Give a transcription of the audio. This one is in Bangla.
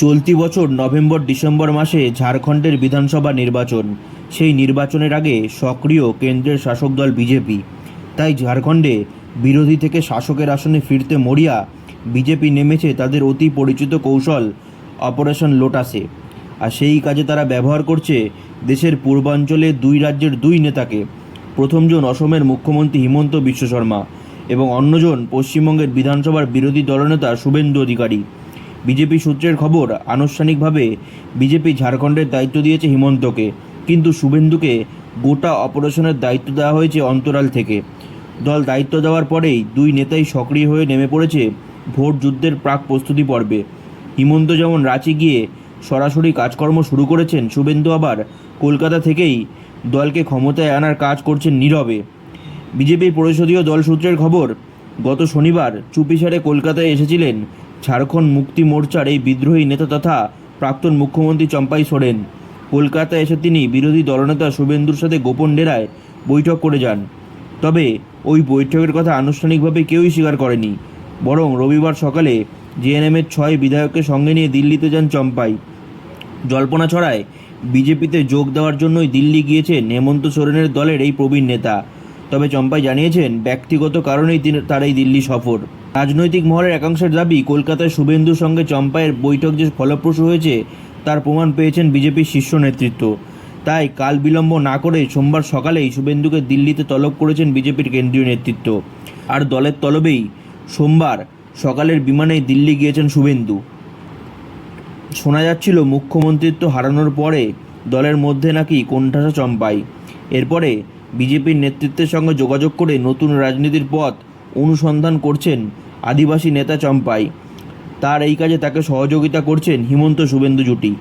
চলতি বছর নভেম্বর ডিসেম্বর মাসে ঝাড়খণ্ডের বিধানসভা নির্বাচন। সেই নির্বাচনের আগে সক্রিয় কেন্দ্রের শাসক দল বিজেপি। তাই ঝাড়খণ্ডে বিরোধী থেকে শাসকের আসনে ফিরতে মরিয়া বিজেপি নেমেছে তাদের অতি পরিচিত কৌশল অপারেশন লোটাসে। আর সেই কাজে তারা ব্যবহার করছে দেশের পূর্বাঞ্চলে দুই রাজ্যের দুই নেতাকে। প্রথমজন অসমের মুখ্যমন্ত্রী হিমন্ত বিশ্ব শর্মা এবং অন্যজন পশ্চিমবঙ্গের বিধানসভার বিরোধী দলনেতা শুভেন্দু অধিকারী। বিজেপি সূত্রের খবর, আনুষ্ঠানিকভাবে বিজেপি ঝাড়খণ্ডের দায়িত্ব দিয়েছে হিমন্তকে। কিন্তু শুভেন্দুকে গোটা অপারেশনের দায়িত্ব দেওয়া হয়েছে অন্তরাল থেকে। দল দায়িত্ব দেওয়ার পরেই দুই নেতাই সক্রিয় হয়ে নেমে পড়েছে ভোট যুদ্ধের প্রাক প্রস্তুতি পর্বে। হিমন্ত যেমন রাঁচি গিয়ে সরাসরি কাজকর্ম শুরু করেছেন, শুভেন্দু আবার কলকাতা থেকেই দলকে ক্ষমতায় আনার কাজ করছেন নীরবে। বিজেপির পরিষদীয় দল সূত্রের খবর, গত শনিবার চুপিসারে কলকাতায় এসেছিলেন ঝাড়খণ্ড মুক্তি মোর্চার এই বিদ্রোহী নেতা তথা প্রাক্তন মুখ্যমন্ত্রী চম্পাই সোরেন। কলকাতায় এসে তিনি বিরোধী দলনেতা শুভেন্দুর সাথে গোপন ডেরায় বৈঠক করে যান। তবে ওই বৈঠকের কথা আনুষ্ঠানিকভাবে কেউই স্বীকার করেনি। বরং রবিবার সকালে জেএনএমের ছয় বিধায়ককে সঙ্গে নিয়ে দিল্লিতে যান চম্পাই। জল্পনা ছড়ায়, বিজেপিতে যোগ দেওয়ার জন্যই দিল্লি গিয়েছেন হেমন্ত সোরেনের দলের এই প্রবীণ নেতা। তবে চম্পাই জানিয়েছেন, ব্যক্তিগত কারণেই তিনি, তার এই দিল্লি সফর। রাজনৈতিক মহলের একাংশের দাবি কলকাতায় শুভেন্দুর সঙ্গে চম্পাইয়ের বৈঠক যে ফলপ্রসূ হয়েছে, তার প্রমাণ পেয়েছেন বিজেপির শীর্ষ নেতৃত্ব। তাই কাল বিলম্ব না করে সোমবার সকালেই শুভেন্দুকে দিল্লিতে তলব করেছেন বিজেপির কেন্দ্রীয় নেতৃত্ব। আর দলের তলবেই সোমবার সকালের বিমানে দিল্লি গিয়েছেন শুভেন্দু। শোনা যাচ্ছিল, মুখ্যমন্ত্রিত্ব হারানোর পরে দলের মধ্যে নাকি কোণঠাসা চম্পাই। এরপরে বিজেপির নেতৃত্বের সঙ্গে যোগাযোগ করে নতুন রাজনীতির পথ অনুসন্ধান করছেন আদিবাসী নেতা চম্পাই। তার এই কাজে তাকে সহযোগিতা করছেন হিমন্ত শুভেন্দু জুটি।